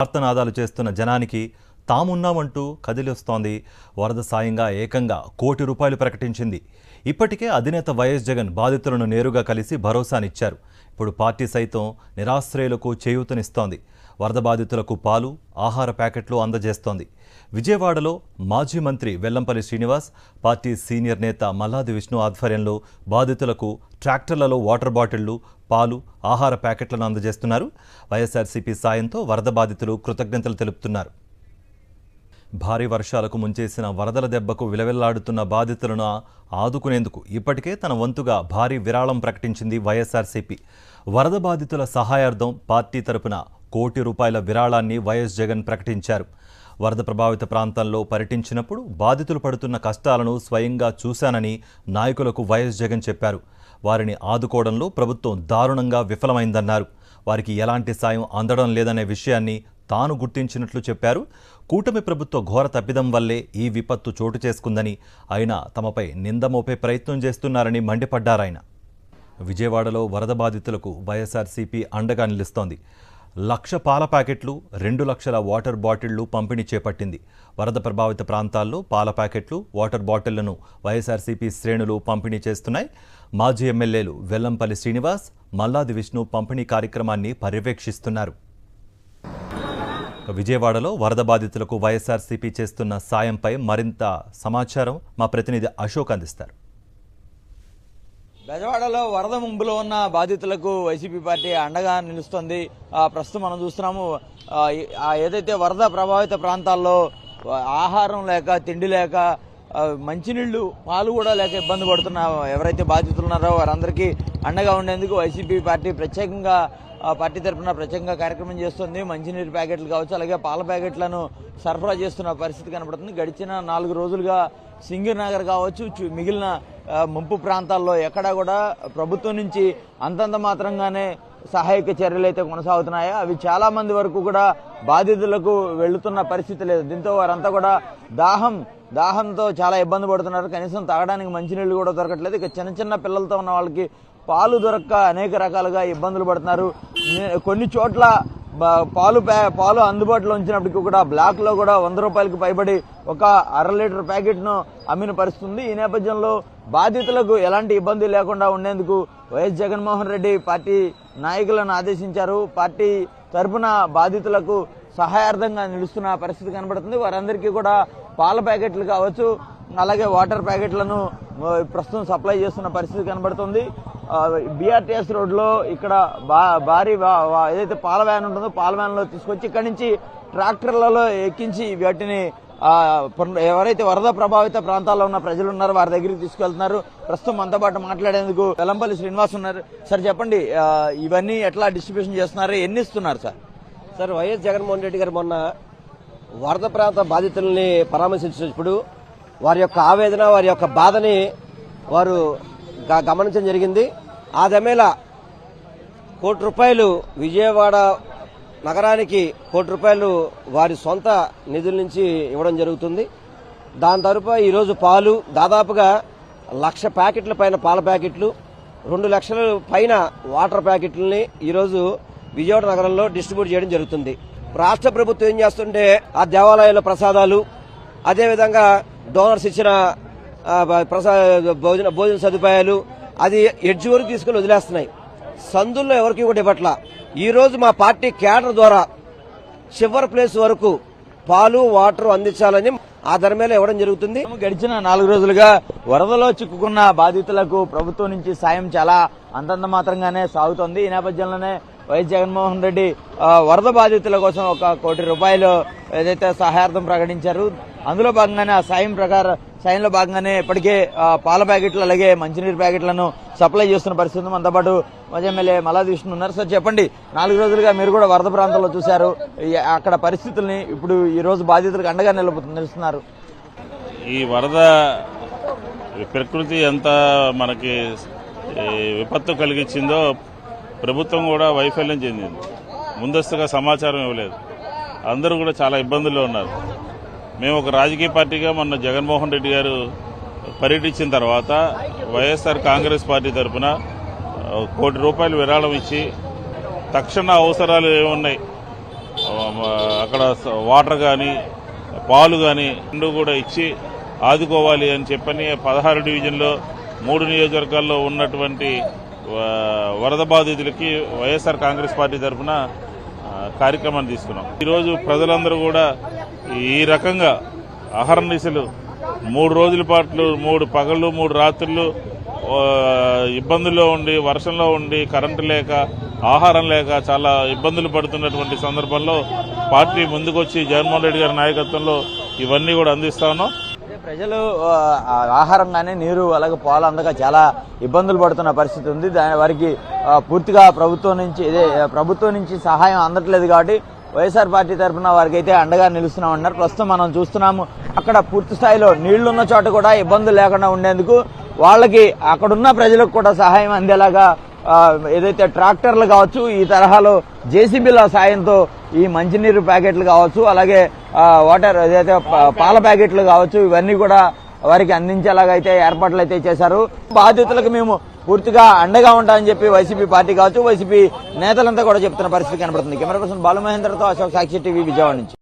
ఆర్తనాదాలు చేస్తున్న జనానికి తామున్నామంటూ కదిలిస్తోంది. వరద సాయంగా ఏకంగా కోటి రూపాయలు ప్రకటించింది. ఇప్పటికే అధినేత వైఎస్ జగన్ బాధితులను నేరుగా కలిసి భరోసానిచ్చారు. ఇప్పుడు పార్టీ సైతం నిరాశ్రయులకు చేయూతనిస్తోంది. వరద బాధితులకు పాలు ఆహార ప్యాకెట్లు అందజేస్తోంది. విజయవాడలో మాజీ మంత్రి వెల్లంపల్లి శ్రీనివాస్ పార్టీ సీనియర్ నేత మల్లాది విష్ణు ఆధ్వర్యంలో బాధితులకు ట్రాక్టర్లలో వాటర్ బాటిళ్ళు పాలు ఆహార ప్యాకెట్లను అందజేస్తున్నారు. వైఎస్ఆర్సీపీ సాయంతో వరద బాధితులు కృతజ్ఞతలు తెలుపుతున్నారు. భారీ వర్షాలకు ముంచేసిన వరదల దెబ్బకు విలవిల్లాడుతున్న బాధితులను ఆదుకునేందుకు ఇప్పటికే తన వంతుగా భారీ విరాళం ప్రకటించింది వైఎస్ఆర్సీపీ. వరద బాధితుల సహాయార్థం పార్టీ తరపున కోటి రూపాయల విరాళాన్ని వైఎస్ జగన్ ప్రకటించారు. వరద ప్రభావిత ప్రాంతాల్లో పర్యటించినప్పుడు బాధితులు పడుతున్న కష్టాలను స్వయంగా చూశానని నాయకులకు వైఎస్ జగన్ చెప్పారు. వారిని ఆదుకోవడంలో ప్రభుత్వం దారుణంగా విఫలమైందన్నారు. వారికి ఎలాంటి సాయం అందడం లేదనే విషయాన్ని తాను గుర్తించినట్లు చెప్పారు. కూటమి ప్రభుత్వ ఘోర తప్పిదం వల్లే ఈ విపత్తు చోటు చేసుకుందని అయినా తమపై నింద మోపే ప్రయత్నం చేస్తున్నారని మండిపడ్డారాయన. విజయవాడలో వరద బాధితులకు వైఎస్ఆర్సీపీ అండగా నిలుస్తోంది. లక్ష పాల ప్యాకెట్లు రెండు లక్షల వాటర్ బాటిళ్ళు పంపిణీ చేపట్టింది. వరద ప్రభావిత ప్రాంతాల్లో పాల ప్యాకెట్లు వాటర్ బాటిళ్ళను వైఎస్ఆర్సీపీ శ్రేణులు పంపిణీ చేస్తున్నాయి. మాజీ ఎమ్మెల్యేలు వెల్లంపల్లి శ్రీనివాస్ మల్లాది విష్ణు పంపిణీ కార్యక్రమాన్ని పర్యవేక్షిస్తున్నారు. విజయవాడలో వరద బాధితులకు వైఎస్ఆర్సీపీ చేస్తున్న సాయంపై మరింత సమాచారం మా ప్రతినిధి అశోక్ అందిస్తారు. బెజవాడలో వరద ముంపులో ఉన్న బాధితులకు వైసీపీ పార్టీ అండగా నిలుస్తుంది. ప్రస్తుతం మనం చూస్తున్నాము ఏదైతే వరద ప్రభావిత ప్రాంతాల్లో ఆహారం లేక తిండి లేక మంచినీళ్ళు పాలు కూడా లేక ఇబ్బంది పడుతున్న ఎవరైతే బాధితులు ఉన్నారో వారందరికీ అండగా ఉండేందుకు వైసీపీ పార్టీ ప్రత్యేకంగా పార్టీ తరఫున ప్రత్యేకంగా కార్యక్రమం చేస్తుంది. మంచినీరు ప్యాకెట్లు కావచ్చు అలాగే పాల ప్యాకెట్లను సరఫరా చేస్తున్న పరిస్థితి కనబడుతుంది. గడిచిన నాలుగు రోజులుగా సింగర్ నగర్ కావచ్చు మిగిలిన ముంపు ప్రాంతాల్లో ఎక్కడా కూడా ప్రభుత్వం నుంచి అంతంత మాత్రంగానే సహాయక చర్యలు అయితే కొనసాగుతున్నాయో? అవి చాలా మంది వరకు కూడా బాధితులకు వెళ్తున్న పరిస్థితి లేదు. దీంతో వారంతా కూడా దాహం దాహంతో చాలా ఇబ్బంది పడుతున్నారు. కనీసం తాగడానికి మంచినీళ్ళు కూడా దొరకట్లేదు. ఇక చిన్న చిన్న పిల్లలతో ఉన్న వాళ్ళకి పాలు దొరక్క అనేక రకాలుగా ఇబ్బందులు పడుతున్నారు. నే- కొన్ని చోట్ల పాలు ప్యా- పాలు అందుబాటులో ఉంచినప్పటికీ కూడా బ్లాక్లో కూడా వంద రూపాయలకు పైబడి ఒక అర లీటర్ ప్యాకెట్ను అమ్మిన పరిస్థితుంది. ఈ నేపథ్యంలో బాధితులకు ఎలాంటి ఇబ్బంది లేకుండా ఉండేందుకు వైఎస్ జగన్మోహన్ రెడ్డి పార్టీ నాయకులను ఆదేశించారు. పార్టీ తరపున బాధితులకు సహాయార్థంగా నిలుస్తున్న పరిస్థితి కనబడుతుంది. వారందరికీ కూడా పాల ప్యాకెట్లు కావచ్చు అలాగే వాటర్ ప్యాకెట్లను ప్రస్తుతం సప్లై చేస్తున్న పరిస్థితి కనబడుతుంది. బీఆర్టీఎస్ రోడ్లో ఇక్కడ బా- భారీ ఏదైతే పాల వ్యాన్ ఉంటుందో పాల వ్యాన్లో తీసుకొచ్చి ఇక్కడి నుంచి ట్రాక్టర్లలో ఎక్కించి వాటిని ఎవరైతే వరద ప్రభావిత ప్రాంతాల్లో ఉన్న ప్రజలు ఉన్నారో వారి దగ్గరికి తీసుకెళ్తున్నారు. ప్రస్తుతం మనతో పాటు మాట్లాడేందుకు వెలంపల్లి శ్రీనివాస్ ఉన్నారు. సార్ చెప్పండి ఇవన్నీ ఎట్లా డిస్ట్రిబ్యూషన్ చేస్తున్నారు? ఎన్ని ఇస్తున్నారు sir? Sir YS Jaganmohan Reddy garu మొన్న వరద ప్రాంత బాధితుల్ని పరామర్శించినప్పుడు వారి యొక్క ఆవేదన వారి యొక్క బాధని వారు గమనించడం జరిగింది. ఆ దమేల కోటి రూపాయలు విజయవాడ నగరానికి కోటి రూపాయలు వారి సొంత నిధుల నుంచి ఇవ్వడం జరుగుతుంది. దాని తరపు ఈరోజు పాలు దాదాపుగా లక్ష ప్యాకెట్ల పైన పాల ప్యాకెట్లు రెండు లక్షల పైన వాటర్ ప్యాకెట్లని ఈరోజు విజయవాడ నగరంలో డిస్ట్రిబ్యూట్ చేయడం జరుగుతుంది. రాష్ట్ర ప్రభుత్వం ఏం చేస్తుంటే ఆ దేవాలయాల ప్రసాదాలు అదేవిధంగా డోనర్స్ ఇచ్చిన ప్రసా భోజన భోజన సదుపాయాలు అది ఎడ్జ్ వరకు తీసుకుని వదిలేస్తున్నాయి. సందుల్లో ఎవరికి కూడా ఇవ్వట్ల. ఈ రోజు మా పార్టీ కేడర్ ద్వారా చివరి ప్లేస్ వరకు పాలు వాటర్ అందించాలని ఆ ధర్మేలో ఇవ్వడం జరుగుతుంది. గడిచిన నాలుగు రోజులుగా వరదలో చిక్కుకున్న బాధితులకు ప్రభుత్వం నుంచి సాయం చాలా అంతంత మాత్రంగానే సాగుతోంది. ఈ నేపథ్యంలోనే వైఎస్ జగన్మోహన్ రెడ్డి వరద బాధితుల కోసం ఒక కోటి రూపాయలు ఏదైతే సహాయార్థం ప్రకటించారు అందులో భాగంగానే ఆ సాయం ప్రకారం సైన్లో భాగంగానే ఇప్పటికే పాల ప్యాకెట్లు అలాగే మంచినీరు ప్యాకెట్లను సప్లై చేస్తున్న పరిస్థితి మనతో పాటు మాజీ ఎమ్మెల్యే మల్లాది విష్ణు ఉన్నారు. సార్ చెప్పండి నాలుగు రోజులుగా మీరు కూడా వరద ప్రాంతాల్లో చూశారు. అక్కడ పరిస్థితుల్ని ఇప్పుడు ఈ రోజు బాధితులకు అండగా నిలుపు నిలుస్తున్నారు. ఈ వరద ప్రకృతి ఎంత మనకి విపత్తు కలిగించిందో ప్రభుత్వం కూడా వైఫల్యం చెందింది. ముందస్తుగా సమాచారం ఇవ్వలేదు. అందరూ కూడా చాలా ఇబ్బందుల్లో ఉన్నారు. మేము ఒక రాజకీయ పార్టీగా మొన్న జగన్మోహన్ రెడ్డి గారు పర్యటించిన తర్వాత వైఎస్ఆర్ కాంగ్రెస్ పార్టీ తరఫున కోటి రూపాయలు విరాళం ఇచ్చి తక్షణ అవసరాలు ఏమున్నాయి అక్కడ వాటర్ కానీ పాలు కానీ రెండు కూడా ఇచ్చి ఆదుకోవాలి అని చెప్పని పదహారు డివిజన్లో మూడు నియోజకవర్గాల్లో ఉన్నటువంటి వరద బాధితులకి వైఎస్ఆర్ కాంగ్రెస్ పార్టీ తరఫున కార్యక్రమాన్ని తీసుకున్నాం. ఈరోజు ప్రజలందరూ కూడా ఈ రకంగా అహర్నిశలు మూడు రోజుల పాటు మూడు పగళ్ళు మూడు రాత్రులు ఇబ్బందుల్లో ఉండి వర్షంలో ఉండి కరెంటు లేక ఆహారం లేక చాలా ఇబ్బందులు పడుతున్నటువంటి సందర్భంలో పార్టీ ముందుకొచ్చి జగన్మోహన్ రెడ్డి గారి నాయకత్వంలో ఇవన్నీ కూడా అందిస్తా ఉన్నాం. ప్రజలు ఆహారం కానీ నీరు అలాగే పాలు అందక చాలా ఇబ్బందులు పడుతున్న పరిస్థితి ఉంది. దాని వారికి పూర్తిగా ప్రభుత్వం నుంచి ఇదే ప్రభుత్వం నుంచి సహాయం అందట్లేదు కాబట్టి వైఎస్ఆర్ పార్టీ తరఫున వారికి అయితే అండగా నిలుస్తున్నామన్నారు ప్రస్తుతం మనం చూస్తున్నాము అక్కడ పూర్తి స్థాయిలో నీళ్ళున్న చోట కూడా ఇబ్బందులు లేకుండా ఉండేందుకు వాళ్ళకి అక్కడున్న ప్రజలకు కూడా సహాయం అందేలాగా ఏదైతే ట్రాక్టర్లు కావచ్చు ఈ తరహాలో జేసీబీల సాయంతో ఈ మంచినీరు ప్యాకెట్లు కావచ్చు అలాగే వాటర్ ఏదైతే పాల ప్యాకెట్లు. కావచ్చు ఇవన్నీ కూడా వారికి అందించేలాగా అయితే ఏర్పాట్లు అయితే చేశారు. బాధితులకు మేము పూర్తిగా అండగా ఉంటామని చెప్పి వైసీపీ పార్టీ కావచ్చు వైసీపీ నేతలంతా కూడా చెప్తున్న పరిస్థితి కనబడుతుంది. కెమెరా పర్సన్ బాలమహేంద్రతో అశోక్ సాక్షి టీవీ విజయవాడ నుంచి.